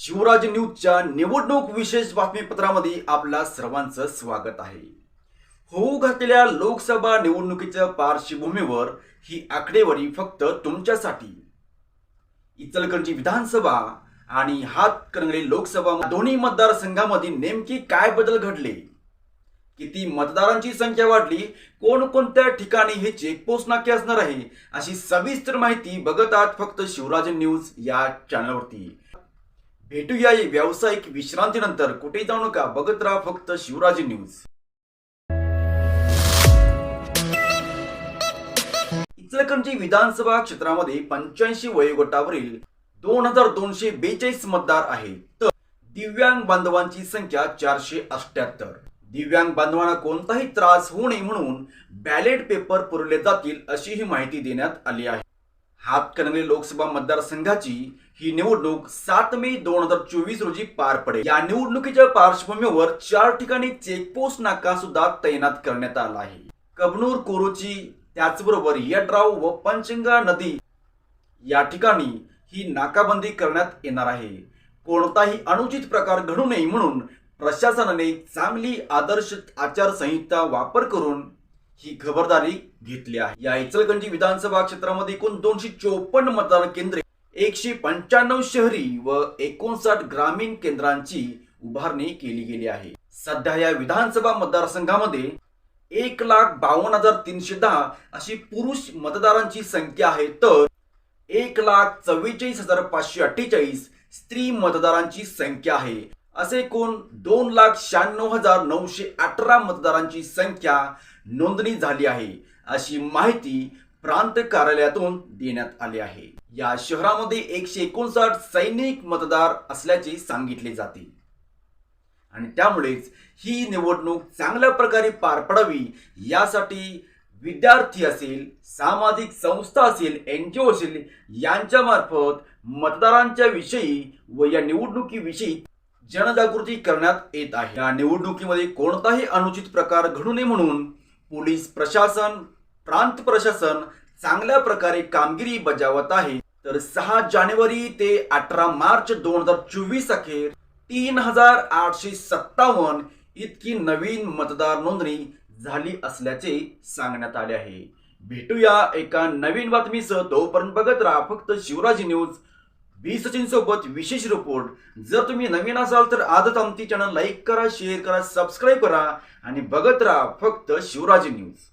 शिवराज न्यूजच्या निवडणूक विशेष बातमीपत्रामध्ये आपल्या सर्वांचं स्वागत आहे. होऊ घातलेल्या लोकसभा निवडणुकीच्या पार्श्वभूमीवर ही आकडेवारी फक्त तुमच्यासाठी. इचलकरंजी विधानसभा आणि हातकणंगले लोकसभा दोन्ही मतदारसंघामध्ये नेमकी काय बदल घडले? किती मतदारांची संख्या वाढली? कोणकोणत्या ठिकाणी हे चेकपोस्ट नाके असणार आहे? अशी सविस्तर माहिती बघत आहात फक्त शिवराज न्यूज या चॅनलवरती. भेटूया व्यावसायिक विश्रांतीनंतर. कुठे जाऊ नका बघत राहा फक्त शिवराजी न्यूज. इचलकरंजी विधानसभा क्षेत्रामध्ये पंच्याऐंशी वयोगटावरील दोन हजार दोनशे बेचाळीस मतदार आहे. तर दिव्यांग बांधवांची संख्या चारशे अठ्याहत्तर दिव्यांग बांधवांना कोणताही त्रास होऊ नये म्हणून बॅलेट पेपर पुरवले जातील अशी ही माहिती देण्यात आली आहे. हातकणंगले लोकसभा मतदारसंघाची ही निवडणूक सात मे दोन हजार चोवीस रोजी पार पडेल. या निवडणुकीच्या पार्श्वभूमीवर चार ठिकाणी चेकपोस्ट नाका सुद्धा तैनात करण्यात आला आहे. कबनूर कोरोची त्याचबरोबर यड्राव व पंचंगा नदी या ठिकाणी ही नाकाबंदी करण्यात येणार आहे. कोणताही अनुचित प्रकार घडू नये म्हणून प्रशासनाने चांगली आदर्श आचारसंहिता वापर करून ही खबरदारी घेतली आहे. या इचलगंजी विधानसभा क्षेत्रामध्ये एकूण दोनशे चोपन्न मतदान केंद्रे एकशे पंच्याण्णव शहरी व एकोणसाठ ग्रामीण केंद्रांची उभारणी केली गेली आहे. सध्या या विधानसभा मतदारसंघामध्ये एक लाख बावन्न हजार तीनशे दहा अशी पुरुष मतदारांची संख्या आहे. तर एक लाख चव्वेचाळीस हजार पाचशे अठ्ठेचाळीस स्त्री मतदारांची संख्या आहे. असे एकूण दोन लाख शहाण्णव हजार नऊशे अठरा मतदारांची संख्या नोंदणी झाली आहे. अशी माहिती प्रांत कार्यालयातून देण्यात आली आहे. या शहरामध्ये एकशे एकोणसाठ सैनिक मतदार असल्याचे सांगितले जाते. आणि त्यामुळेच ही निवडणूक चांगल्या प्रकारे पार पडावी यासाठी विद्यार्थी असेल सामाजिक संस्था असेल एन जी ओ असेल यांच्या मार्फत मतदारांच्या विषयी व या निवडणुकीविषयी जनजागृती करण्यात येत आहे. या निवडणुकीमध्ये कोणताही अनुचित प्रकार घडू नये म्हणून पोलीस प्रशासन प्रांत प्रशासन चांगल्या प्रकारे कामगिरी बजावत आहे. तर सहा जानेवारी ते अठरा मार्च दोन हजार चोवीस अखेर तीन हजार आठशे सत्तावन्न इतकी नवीन मतदार नोंदणी झाली असल्याचे सांगण्यात आले आहे. भेटूया एका नवीन बातमीसह. तोपर्यंत बघत राहा फक्त शिवराजी न्यूज बी सचिन सोबत विशेष रिपोर्ट जर तुम्ही नवीन असाल तर आजच आमची चॅनल लाईक करा शेअर करा सबस्क्राईब करा आणि बघत राहा फक्त शिवराज न्यूज